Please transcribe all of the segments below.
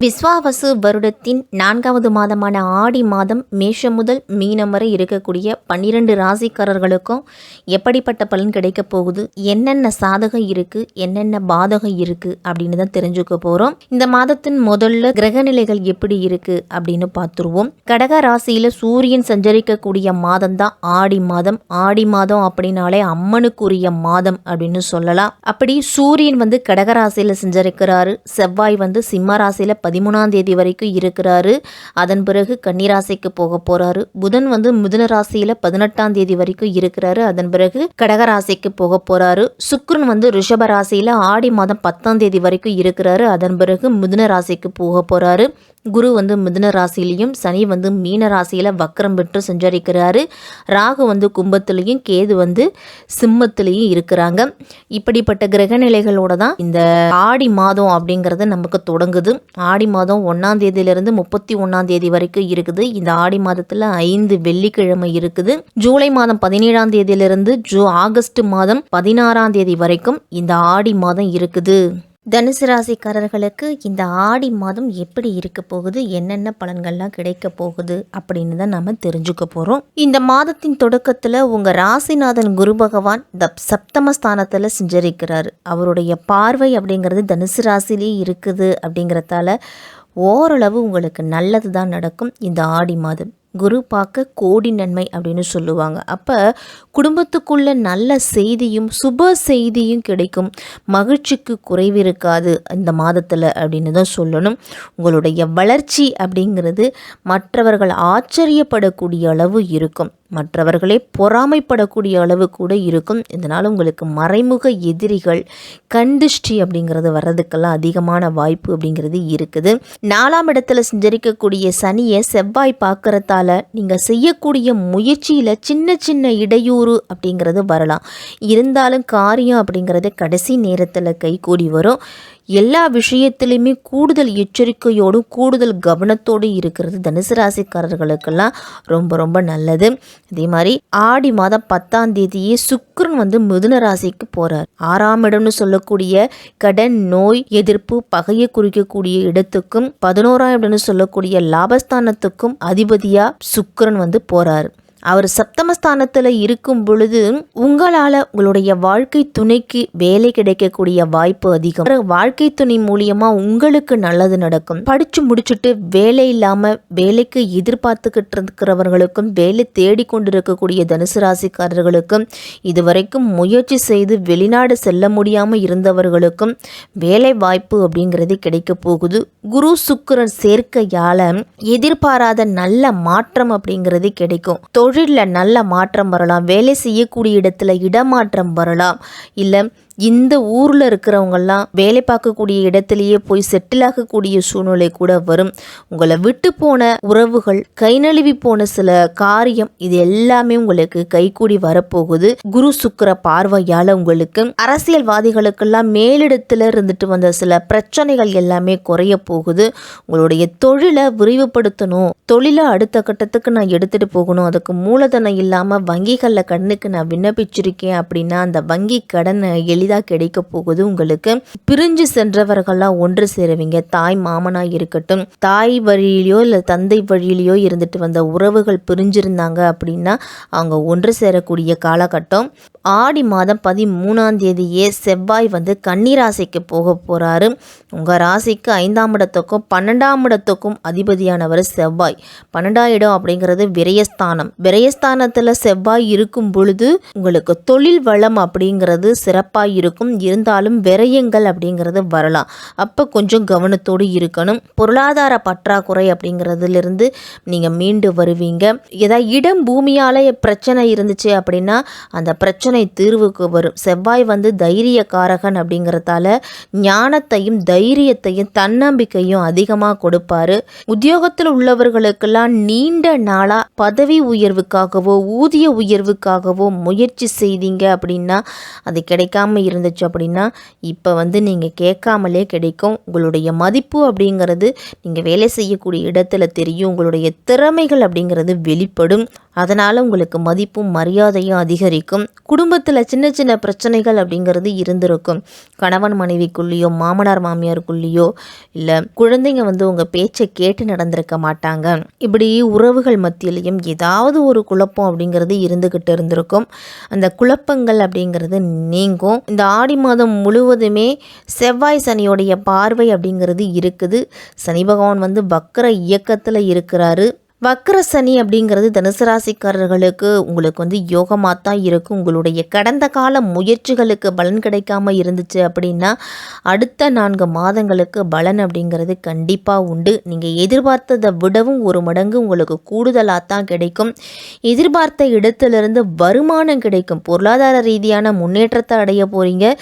விஸ்வாவசு வருடத்தின் நான்காவது மாதமான ஆடி மாதம் மேஷம் முதல் மீனம் வரை இருக்கக்கூடிய பன்னிரண்டு ராசிக்காரர்களுக்கும் எப்படிப்பட்ட பலன் கிடைக்க போகுது? என்னென்ன சாதகம் இருக்கு? என்னென்ன பாதகம் இருக்கு? அப்படின்னு தான் தெரிஞ்சுக்க போறோம். இந்த மாதத்தின் முதல்ல கிரகநிலைகள் எப்படி இருக்கு? அப்படின்னு பார்த்துருவோம். கடக ராசியில சூரியன் சஞ்சரிக்கக்கூடிய மாதம் தான் ஆடி மாதம். ஆடி மாதம் அப்படின்னாலே அம்மனுக்குரிய மாதம் அப்படின்னு சொல்லலாம். அப்படி சூரியன் வந்து கடக ராசியில சஞ்சரிக்கிறாரு. செவ்வாய் வந்து சிம்ம ராசியில பதிமூணாம் தேதி வரைக்கும் இருக்கிறாரு. அதன் பிறகு கன்னிராசிக்கு போக போறாரு. புதன் வந்து மிதுன ராசியில பதினெட்டாம் தேதி வரைக்கும் இருக்கிறாரு. அதன் பிறகு கடகராசிக்கு போக போறாரு. சுக்ரன் வந்து ரிஷப ராசியில ஆடி மாதம் பத்தாம் தேதி வரைக்கும் இருக்கிறாரு. அதன் பிறகு மிதுன ராசிக்கு போக போறாரு. குரு வந்து மிதுன ராசிலையும் சனி வந்து மீன ராசியில் வக்கரம் பெற்று சஞ்சரிக்கிறாரு. ராகு வந்து கும்பத்துலேயும் கேது வந்து சிம்மத்துலேயும் இருக்கிறாங்க. இப்படிப்பட்ட கிரகநிலைகளோட தான் இந்த ஆடி மாதம் அப்படிங்கிறது நமக்கு தொடங்குது. ஆடி மாதம் ஒன்றாம் தேதியிலிருந்து முப்பத்தி ஒன்றாம் தேதி வரைக்கும் இருக்குது. இந்த ஆடி மாதத்தில் ஐந்து வெள்ளிக்கிழமை இருக்குது. ஜூலை மாதம் பதினேழாம் தேதியிலிருந்து ஜூ ஆகஸ்ட் மாதம் பதினாறாம் தேதி வரைக்கும் இந்த ஆடி மாதம் இருக்குது. தனுசு ராசிக்காரர்களுக்கு இந்த ஆடி மாதம் எப்படி இருக்க போகுது? என்னென்ன பலன்கள்லாம் கிடைக்க போகுது? அப்படின்னு தான் நம்ம தெரிஞ்சுக்க போகிறோம் இந்த மாதத்தின் தொடக்கத்தில் உங்கள் ராசிநாதன் குரு பகவான் த சப்தமஸ்தானத்தில் செஞ்சரிக்கிறாரு. அவருடைய பார்வை அப்படிங்கிறது தனுசு ராசிலேயே இருக்குது அப்படிங்கிறதால ஓரளவு உங்களுக்கு நல்லது தான் நடக்கும் இந்த ஆடி மாதம். குரு பார்க்க கோடி நன்மை அப்படின்னு சொல்லுவாங்க. அப்போ குடும்பத்துக்குள்ள நல்ல செய்தியும் சுப செய்தியும் கிடைக்கும். மகிழ்ச்சிக்கு குறைவு இருக்காது இந்த மாதத்தில் அப்படின்னு தான் சொல்லணும். உங்களுடைய வளர்ச்சி அப்படிங்கிறது மற்றவர்கள் ஆச்சரியப்படக்கூடிய அளவு இருக்கும். மற்றவர்களே பொறாமைப்படக்கூடிய அளவு கூட இருக்கும். இதனால் உங்களுக்கு மறைமுக எதிரிகள் கண்டிஷ்டி அப்படிங்கிறது வர்றதுக்கெல்லாம் அதிகமான வாய்ப்பு அப்படிங்கிறது இருக்குது. நாலாம் இடத்துல சஞ்சரிக்கக்கூடிய சனியை செவ்வாய் பார்க்குறதால நீங்கள் செய்யக்கூடிய முயற்சியில் சின்ன சின்ன இடையூறு அப்படிங்கிறது வரலாம். இருந்தாலும் காரியம் அப்படிங்கிறது கடைசி நேரத்தில் கைகூடி வரும். எல்லா விஷயத்திலையுமே கூடுதல் எச்சரிக்கையோடும் கூடுதல் கவனத்தோடு இருக்கிறது தனுசு ராசிக்காரர்களுக்கெல்லாம் ரொம்ப ரொம்ப நல்லது. அதே மாதிரி ஆடி மாதம் பத்தாம் தேதியே சுக்கரன் வந்து மிதுன ராசிக்கு போறார். ஆறாம் இடம்னு சொல்லக்கூடிய கடன் நோய் எதிர்ப்பு பகையை குறிக்கக்கூடிய இடத்துக்கும் பதினோராம் இடம்னு சொல்லக்கூடிய லாபஸ்தானத்துக்கும் அதிபதியா சுக்கரன் வந்து போகிறார் அவர் சப்தமஸ்தானத்தில் இருக்கும் பொழுது உங்களால் உங்களுடைய வாழ்க்கை துணைக்கு வேலை கிடைக்கக்கூடிய வாய்ப்பு அதிகம். வாழ்க்கை துணை மூலியமாக உங்களுக்கு நல்லது நடக்கும். படித்து முடிச்சுட்டு வேலை இல்லாமல் வேலைக்கு எதிர்பார்த்துக்கிட்டு இருக்கிறவர்களுக்கும் வேலை தேடிக்கொண்டிருக்கக்கூடிய இருக்கக்கூடிய தனுசு ராசிக்காரர்களுக்கும் இதுவரைக்கும் முயற்சி செய்து வெளிநாடு செல்ல முடியாமல் இருந்தவர்களுக்கும் வேலை வாய்ப்பு அப்படிங்கிறது கிடைக்க போகுது. குரு சுக்கிரன் சேர்க்கையால் எதிர்பாராத நல்ல மாற்றம் அப்படிங்கிறது கிடைக்கும். தொழிலில் நல்ல மாற்றம் வரலாம். வேலை செய்யக்கூடிய இடத்துல இடமாற்றம் வரலாம். இல்லை இந்த ஊரில் இருக்கிறவங்கெல்லாம் வேலை பார்க்கக்கூடிய இடத்துலையே போய் செட்டில் ஆகக்கூடிய சூழ்நிலை கூட வரும். உங்களை விட்டு போன உறவுகள் கை நழுவி போன சில காரியம் இது எல்லாமே உங்களுக்கு கைகூடி வரப்போகுது. குரு சுக்கர பார்வையால் உங்களுக்கு அரசியல்வாதிகளுக்கெல்லாம் மேலிடத்தில் இருந்துட்டு வந்த சில பிரச்சனைகள் எல்லாமே குறைய போகுது. உங்களுடைய தொழிலை விரிவுபடுத்தணும். தொழிலை அடுத்த கட்டத்துக்கு நான் எடுத்துகிட்டு போகணும். அதுக்கு மூலதனம் இல்லாமல் வங்கிகளில் கண்ணுக்கு நான் விண்ணப்பிச்சிருக்கேன் அப்படின்னா அந்த வங்கி கடனை எளிதாக கிடைக்க போகுது உங்களுக்கு. பிரிஞ்சு சென்றவர்கள்லாம் ஒன்று சேருவீங்க. தாய் மாமனா இருக்கட்டும். தாய் வழியிலையோ இல்லை தந்தை வழியிலையோ இருந்துட்டு வந்த உறவுகள் பிரிஞ்சிருந்தாங்க அப்படின்னா அவங்க ஒன்று சேரக்கூடிய காலகட்டம். ஆடி மாதம் பதிமூணாம் தேதியே செவ்வாய் வந்து கன்னிராசிக்கு போக போகிறாரு உங்கள் ராசிக்கு ஐந்தாம் இடத்துக்கும் பன்னெண்டாம் இடத்துக்கும் அதிபதியானவர் செவ்வாய். பன்னெண்டாம் இடம் அப்படிங்கிறது விரயஸ்தானம். விரயஸ்தானத்தில் செவ்வாய் இருக்கும் பொழுது உங்களுக்கு தொழில் வளம் அப்படிங்கிறது சிறப்பாக இருக்கும். இருந்தாலும் விரயங்கள் அப்படிங்கிறது வரலாம். அப்போ கொஞ்சம் கவனத்தோடு இருக்கணும். பொருளாதார பற்றாக்குறை அப்படிங்கிறதுலேருந்து நீங்கள் மீண்டு வருவீங்க. ஏதாவது இடம் பூமியால் பிரச்சனை இருந்துச்சு அப்படின்னா அந்த பிரச்சனை தீர்வுக்கு வரும். செவ்வாய் வந்து தைரியக்காரகன் அப்படிங்கிறதால ஞானத்தையும் தைரியத்தையும் தன்னம்பிக்கையும் அதிகமாக கொடுப்பாரு. உத்தியோகத்தில் உள்ளவர்களுக்கெல்லாம் நீண்ட நாளாக பதவி உயர்வுக்காகவோ ஊதிய உயர்வுக்காகவோ முயற்சி செய்தீங்க அப்படின்னா அது கிடைக்காம கிடைக்காம இருந்துச்சு அப்படின்னா இப்போ வந்து நீங்கள் கேட்காமலே கிடைக்கும். உங்களுடைய மதிப்பு அப்படிங்கிறது நீங்கள் வேலை செய்யக்கூடிய இடத்துல தெரியும். உங்களுடைய திறமைகள் அப்படிங்கிறது வெளிப்படும். அதனால் உங்களுக்கு மதிப்பும் மரியாதையும் அதிகரிக்கும். குடும்பத்தில் சின்ன சின்ன பிரச்சனைகள் அப்படிங்கிறது இருந்திருக்கும். கணவன் மனைவிக்குள்ளேயோ மாமனார் மாமியாருக்குள்ளேயோ இல்லை குழந்தைங்க வந்து உங்கள் பேச்சை கேட்டு நடந்திருக்க மாட்டாங்க. இப்படி உறவுகள் மத்தியிலையும் ஏதாவது ஒரு குழப்பம் அப்படிங்கிறது இருந்துக்கிட்டு இருந்திருக்கும். அந்த குழப்பங்கள் அப்படிங்கிறது நீங்கும். இந்த ஆடி மாதம் முழுவதுமே செவ்வாய் சனியோடைய பார்வை அப்படிங்கிறது இருக்குது. சனி பகவான் வந்து வக்கர இயக்கத்தில் இருக்கிறாரு. வக்ர சனி அப்படிங்கிறது தனுசு ராசிக்காரர்களுக்கு உங்களுக்கு வந்து யோகமாக தான் இருக்கும் உங்களுடைய கடந்த கால முயற்சிகளுக்கு பலன் கிடைக்காம இருந்துச்சு அப்படின்னா அடுத்த நான்கு மாதங்களுக்கு பலன் அப்படிங்கிறது கண்டிப்பாக உண்டு. நீங்கள் எதிர்பார்த்ததை விடவும் ஒரு மடங்கு உங்களுக்கு கூடுதலாக தான் கிடைக்கும். எதிர்பார்த்த இடத்துலேருந்து வருமானம் கிடைக்கும். பொருளாதார ரீதியான முன்னேற்றத்தை அடைய போகிறீங்க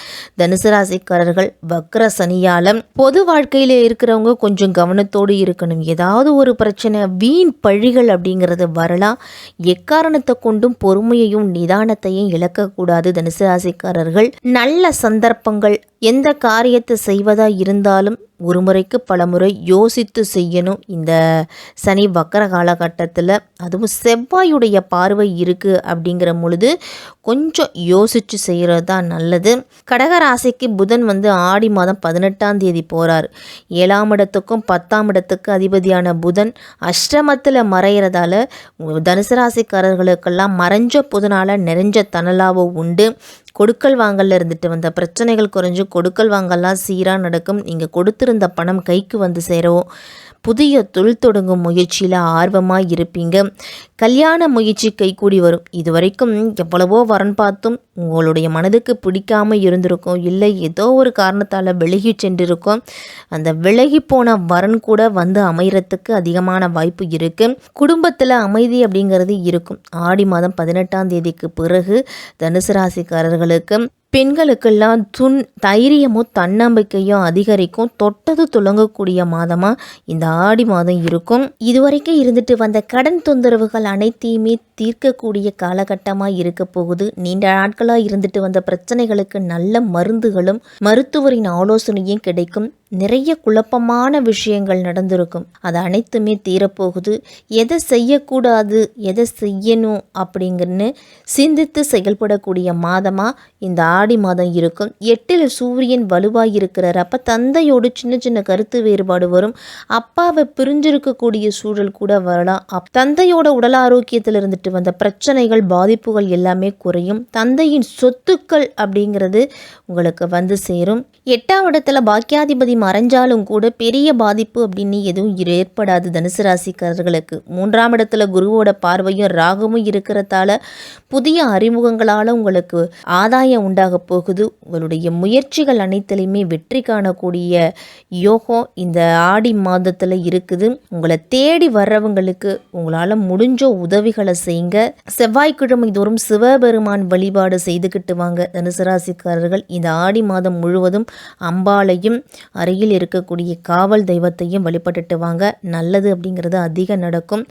தனுசு ராசிக்காரர்கள் வக்கர சனியாலம் பொது வாழ்க்கையில் இருக்கிறவங்க கொஞ்சம் கவனத்தோடு இருக்கணும். ஏதாவது ஒரு பிரச்சனை வீண் பழிகள் அப்படிங்கிறது வரலாம். எக்காரணத்தை கொண்டும் பொறுமையையும் நிதானத்தையும் இழக்கக்கூடாது தனுசு ராசிக்காரர்கள். நல்ல சந்தர்ப்பங்கள் எந்த காரியத்தை செய்வதா இருந்தாலும் ஒரு முறைக்கு பல முறை யோசித்து செய்யணும் இந்த சனி வக்கர காலகட்டத்தில். அதுவும் செவ்வாயுடைய பார்வை இருக்குது அப்படிங்கிற பொழுது கொஞ்சம் யோசித்து செய்கிறது தான் நல்லது. கடகராசிக்கு புதன் வந்து ஆடி மாதம் பதினெட்டாம் தேதி போகிறார் ஏழாம் இடத்துக்கும் பத்தாம் இடத்துக்கு அதிபதியான புதன் அஷ்டமத்தில் மறைகிறதால தனுசு ராசிக்காரர்களுக்கெல்லாம் மறைஞ்ச புதனால் நிறைஞ்ச தனலாவோ உண்டு. கொடுக்கல் வாங்கல்ல இருந்துட்டு வந்த பிரச்சனைகள் குறைஞ்சு கொடுக்கல் வாங்கல்லாம் சீராக நடக்கும். நீங்கள் கொடுத்திருந்த பணம் கைக்கு வந்து சேரும். புதிய தொழில் தொடங்கும் முயற்சியில் ஆர்வமாக இருப்பீங்க. கல்யாண முயற்சி கைகூடி வரும். இது வரைக்கும் எவ்வளவோ வரன் பார்த்தும் உங்களுடைய மனதுக்கு பிடிக்காமல் இருந்திருக்கும். இல்லை ஏதோ ஒரு காரணத்தால் விலகி சென்றிருக்கும். அந்த விலகி போன வரன் கூட வந்து அமையறதுக்கு அதிகமான வாய்ப்பு இருக்குது குடும்பத்தில் அமைதி அப்படிங்கிறது இருக்கும். ஆடி மாதம் பதினெட்டாம் தேதிக்கு பிறகு தனுசு ராசிக்காரர்களுக்கு பெண்களுக்கெல்லாம் துன் தைரியமும் தன்னம்பிக்கையும் அதிகரிக்கும். தொட்டது துளங்கக்கூடிய மாதமாக இந்த ஆடி மாதம் இருக்கும். இதுவரைக்கும் இருந்துட்டு வந்த கடன் தொந்தரவுகள் அனைத்தையுமே தீர்க்கக்கூடிய காலகட்டமாக இருக்க போகுது. நீண்ட நாட்களாக இருந்துட்டு வந்த பிரச்சனைகளுக்கு நல்ல மருந்துகளும் மருத்துவரின் ஆலோசனையும் கிடைக்கும். நிறைய குழப்பமான விஷயங்கள் நடந்திருக்கும். அது அனைத்துமே தீரப்போகுது. எதை செய்யக்கூடாது எதை செய்யணும் அப்படிங்கன்னு சிந்தித்து செயல்படக்கூடிய மாதமாக இந்த ஆடி மாதம் இருக்கும். எட்டில் சூரியன் வலுவாக இருக்கிறார் அப்போ தந்தையோடு சின்ன சின்ன கருத்து வேறுபாடு வரும். அப்பாவை பிரிஞ்சிருக்கக்கூடிய சூழல் கூட வரலாம். அப் தந்தையோட உடல் ஆரோக்கியத்தில் இருந்துட்டு வந்த பிரச்சனைகள் பாதிப்புகள் எல்லாமே குறையும். தந்தையின் சொத்துக்கள் அப்படிங்கிறது உங்களுக்கு வந்து சேரும். எட்டாம் இடத்துல பாக்கியாதிபதி மறைஞ்சாலும் கூட பெரிய பாதிப்பு அப்படின்னு எதுவும் ஏற்படாது தனுசு ராசிக்காரர்களுக்கு. மூன்றாம் இடத்துல குருவோட பார்வையும் ராகமும் இருக்கிறதால புதிய அறிமுகங்களால் உங்களுக்கு ஆதாயம் உண்டாக போகுது. உங்களுடைய முயற்சிகள் அனைத்திலையுமே வெற்றி காணக்கூடிய யோகம் இந்த ஆடி மாதத்தில் இருக்குது. உங்களை தேடி வர்றவங்களுக்கு உங்களால் முடிஞ்ச உதவிகளை செய்யுங்க. செவ்வாய்க்கிழமை தோறும் சிவபெருமான் வழிபாடு செய்துக்கிட்டு வாங்க தனுசு ராசிக்காரர்கள். இந்த ஆடி மாதம் முழுவதும் அம்பாளையும் அருகில் இருக்கக்கூடிய காவல் தெய்வத்தையும் வழிபட்டுட்டு வாங்க. நல்லது அப்படிங்கிறது அதிகம் நடக்கும்.